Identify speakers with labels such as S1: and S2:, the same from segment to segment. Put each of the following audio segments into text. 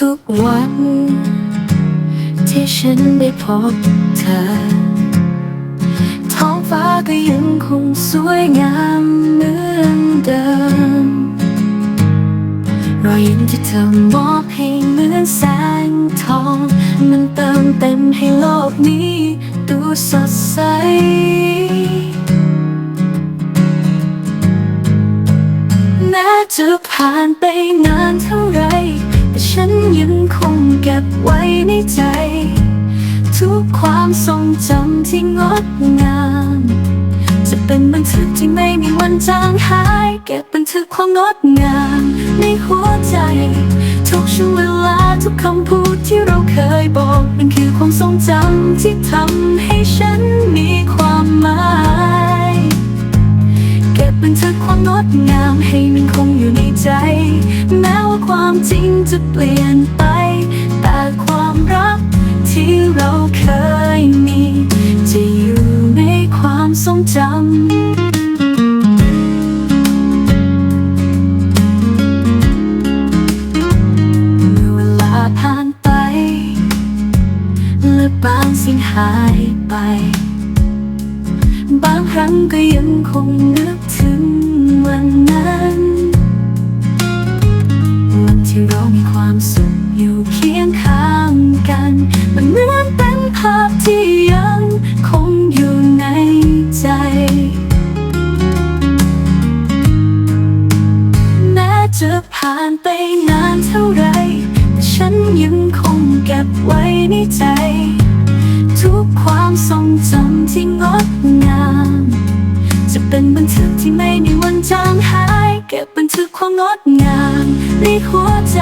S1: ทุกๆวัน ที่ฉันได้พบเธอ ท้องฟ้าก็ยังคงสวยงามเหมือนเดิม รอยยิ้มที่เธอมอบให้เหมือนแสงทอง มันเติมเต็มให้โลกนี้ ดูสดใสแม้จะผ่านไปนานเท่าไรแต่ฉัน ยังคงเก็บไว้ในใจ ทุกความทรงจำที่งดงาม จะเป็นบันทึกที่ไม่มีวันจางหาย เก็บบันทึกความงดงาม ในหัวใจ ทุกช่วงเวลาทุกคำพูดที่เราเคยบอก มันคือความทรงจำที่ทำให้ฉันมีความหมาย ก็บบันทึกความงดงามให้มันคงอยู่ในใจ แม้ว่าความจริงจะเปลี่ยนไป แต่ความรักที่เราเคยมี จะอยู่ในความทรงจำเวลาผ่านไปและบางสิ่งหายไป บางครั้งก็ยังคงนึกถึง วันนั้น วันที่เรามีความสุขอยู่เคียงข้างกัน มันเหมือนเป็นภาพที่ยังคงอยู่ในใจ แม้จะผ่านไปนานเท่าไร แต่ฉันยังคงเก็บไว้ในใจ เป็นบันทึกที่ไม่มีวันจางหาย เก็บบันทึกความงดงามในหัวใจ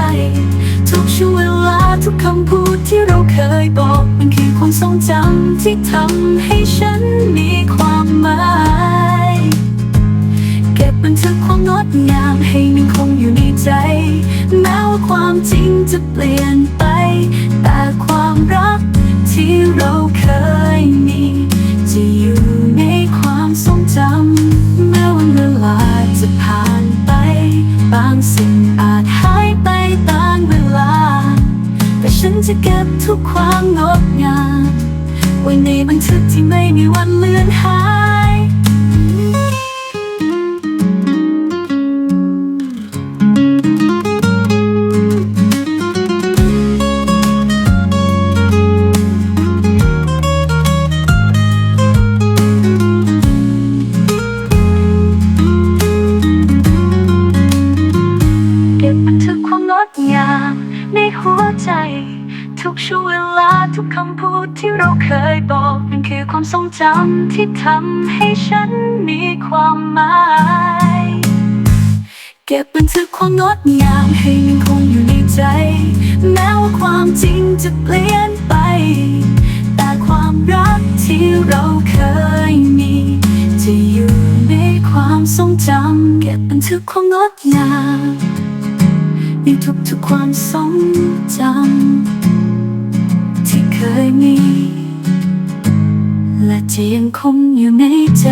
S1: ทุกช่วงเวลาทุกคำพูดที่เราเคยบอก มันคือความทรงจำที่ทำให้ฉันมีความหมาย เก็บบันทึกความงดงามให้มันคงอยู่ในใจ แม้ว่าความจริงจะเปลี่ยนไป จะผ่านไป บางสิ่งอาจหายไปตามเวลา แต่ฉันจะเก็บทุกความงดงามไว้ในบันทึกที่ไม่มีวันเลือนหาย ใจ ทุกช่วงเวลาทุกคำพูดที่เราเคยบอกมันคือความทรงจำที่ทำให้ฉันมีความหมาย เก็บบันทึกความงดงามให้มันคงอยู่ในใจ แม้ว่าความจริงจะเปลี่ยนไป แต่ความรักที่เราเคยมีจะอยู่ในความทรงจำเก็บบันทึกความงดงาม ในทุกๆความทรงจำที่เคยมี และจะยังคงอยู่ในใจ